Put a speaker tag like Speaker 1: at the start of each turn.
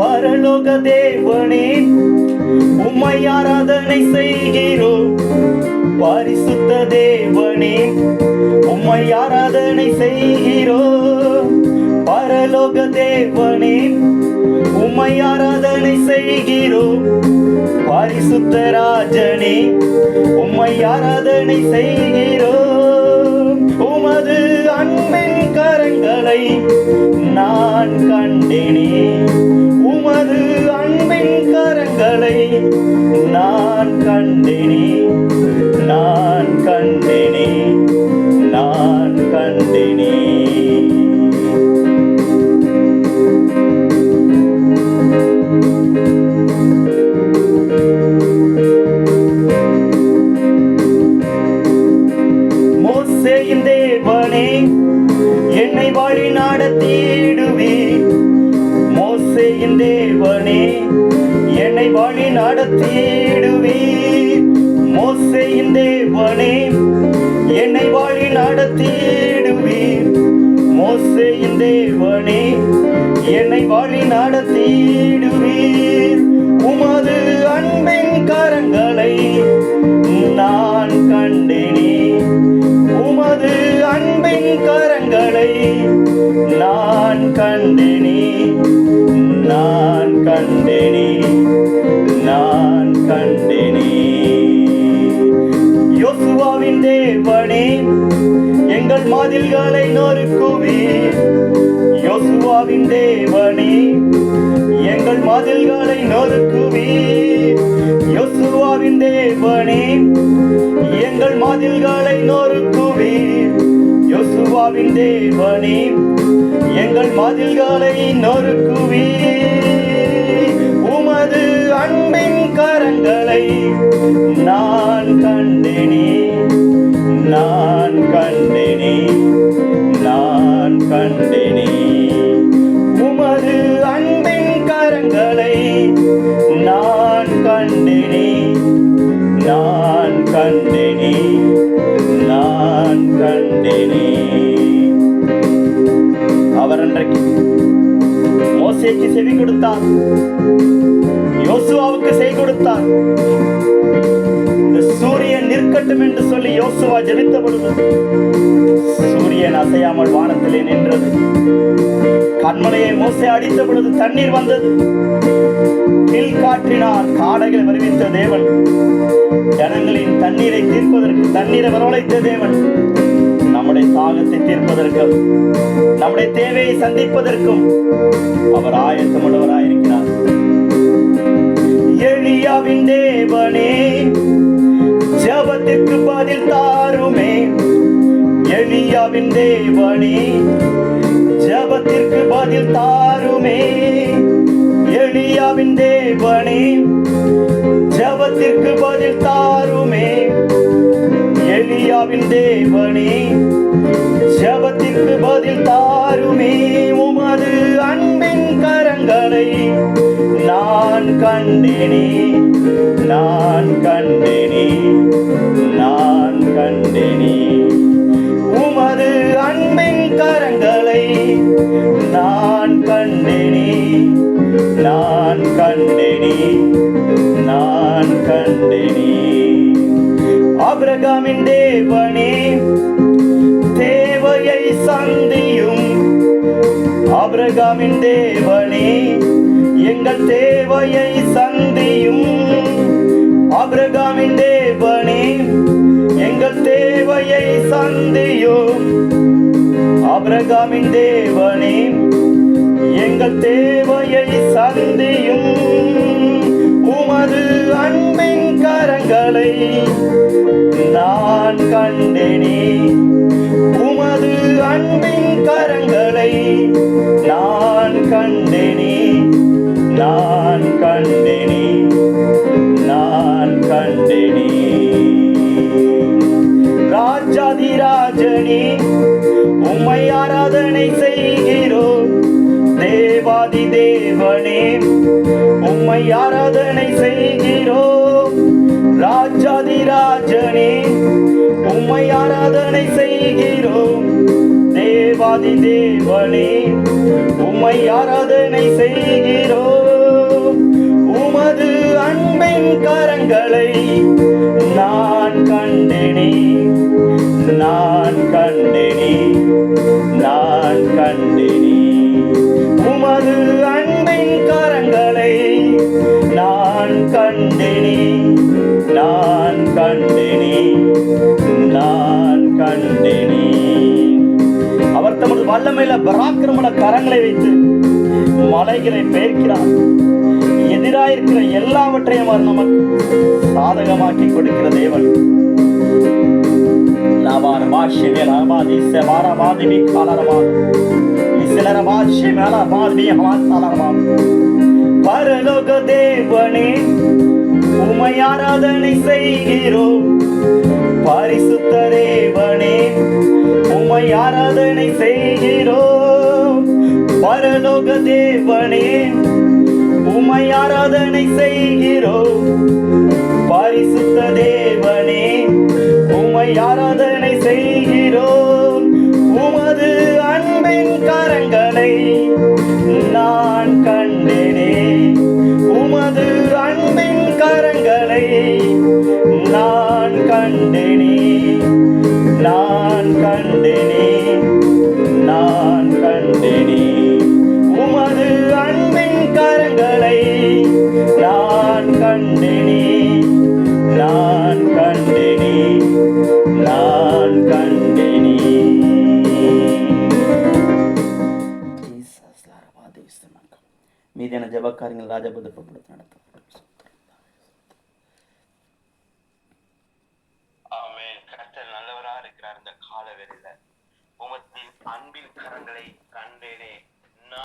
Speaker 1: பரலோக தேவனே உம்மை ஆராதனை செய்கிறோம் பரிசுத்த தேவனே உம்மை ஆராதனை செய்கிறோம் பரலோக தேவனே உம்மை ஆராதனை செய்கிறோம் பரிசுத்த ராஜனே உம்மை ஆராதனை செய்கிறோம் உமது அன்பின் கரங்களை நான் கண்டேனே. கண்களை நான் கண்டேனே நான் கண்டேனே நான் கண்டேனே. மோசேயின் தேவனே என்னை வழி நடத்திடுவே மோசேயின் தேவனே நடத்திடுவீர். மோசையின் தேவனே என்னை வாழி நடத்திடுவீர். மோசையின் தேவனே என்னை வாழி நடத்திடுவீர். உமது அன்பின் கரங்களை நான் கண்டேனே. உமது அன்பின் கரங்களை நான் கண்டேனே. நான் கண்டேனே. மாதில்களை நொறுக்குவீர் யோசுவாவின் தேவனே எங்கள் மதில்களை நொறுக்குவீர் யோசுவாவின் தேவனே எங்கள் மதில்களை நொறுக்குவீர் யோசுவாவின் தேவனே எங்கள் மதில்களை நொறுக்குவீர் உமது அன்பின் கரங்களை நான் கண்டேனே நான் கண்டேனே. உமது அன்பின் கரங்களை நான் கண்டேனே. நான் கண்டேனே. நான் கண்டேனே. அவர் அன்றைக்கு மோசேக்கு செவி கொடுத்தார். யோசுவாவுக்கு செவி கொடுத்தார். இந்த சூரியன் நிற்கட்டும் என்று சொல்லி யோசுவா ஜெபித்த பொழுது சூரியன் அசையாமல் வானத்திலே நின்றது. கண்மலையை மோசை அடித்த பொழுது தண்ணீர் வந்தது. கில் காற்றினார் காடைகள் வருவித்த தேவன். ஜனங்களின் தண்ணீரை தீர்ப்பதற்கு தண்ணீரை வரவழைத்த தேவன். நம்முடைய தாகத்தை தீர்ப்பதற்கும் நம்முடைய தேவையை சந்திப்பதற்கும் அவர் ஆயத்தமுள்ளவராயிருக்கிறார். எளியாவின் தேவனே பதில் தாருமே. எளியாவின் தேவனே ஜபத்திற்கு பதில் தாருமே. எளியாவின் தேவனே ஜபத்திற்கு பதில் தாருமே. எளியாவின் தேவனே ஜபத்திற்கு பதில் தாருமே. உமது அன்பின் கரங்களை நான் கண்டேனே நான் நான் கண்டேனே நான் கண்டேனே நான் கண்டேனே. ஆபிரகாமின் தேவனே தேவையை சந்தியும் ஆபிரகாமின் தேவனே எங்கள் தேவையை சந்தியும் ஆபிரகாமின் தேவனே எங்கள் தேவையை சந்தியும் ஆபிரகாமின் தேவனே எங்கள் தேவையை சந்தியும் உமது அன்பின் கரங்களை நான் கண்டேனே. உமது அன்பின் கரங்களை நான் கண்டேனே. நான் கண்டேனே. நான் கண்டேனே. ஆராதனை செய்கிறோம். ராஜாதி ராஜனே உம்மை ஆராதனை செய்கிறோம். தேவாதி தேவனே உம்மை ஆராதனை செய்கிறோம். வல்லமையில பராக்கிரமண கரங்களை வைத்து மலைகளை பெயர்க்கிறார். எதிராயிருக்கிற எல்லாவற்றையும் அவர் நமக்கு சாதகமாக்கி கொடுக்கிற தேவன். லாபார பாஷ்ய மேல பரலோக தேவனே உமை ஆராதனை செய்கிறோம். பரிசுத்தரே தேவனே உமை ஆராதனை செய்கிறோம். பரிசுத்த தேவனே கண்டேனே நான் கண்டேனே நான் கண்டேனே. மீதியான ஜபக்காரியங்கள் ராஜபுத பிரபலத்தை நடத்தும்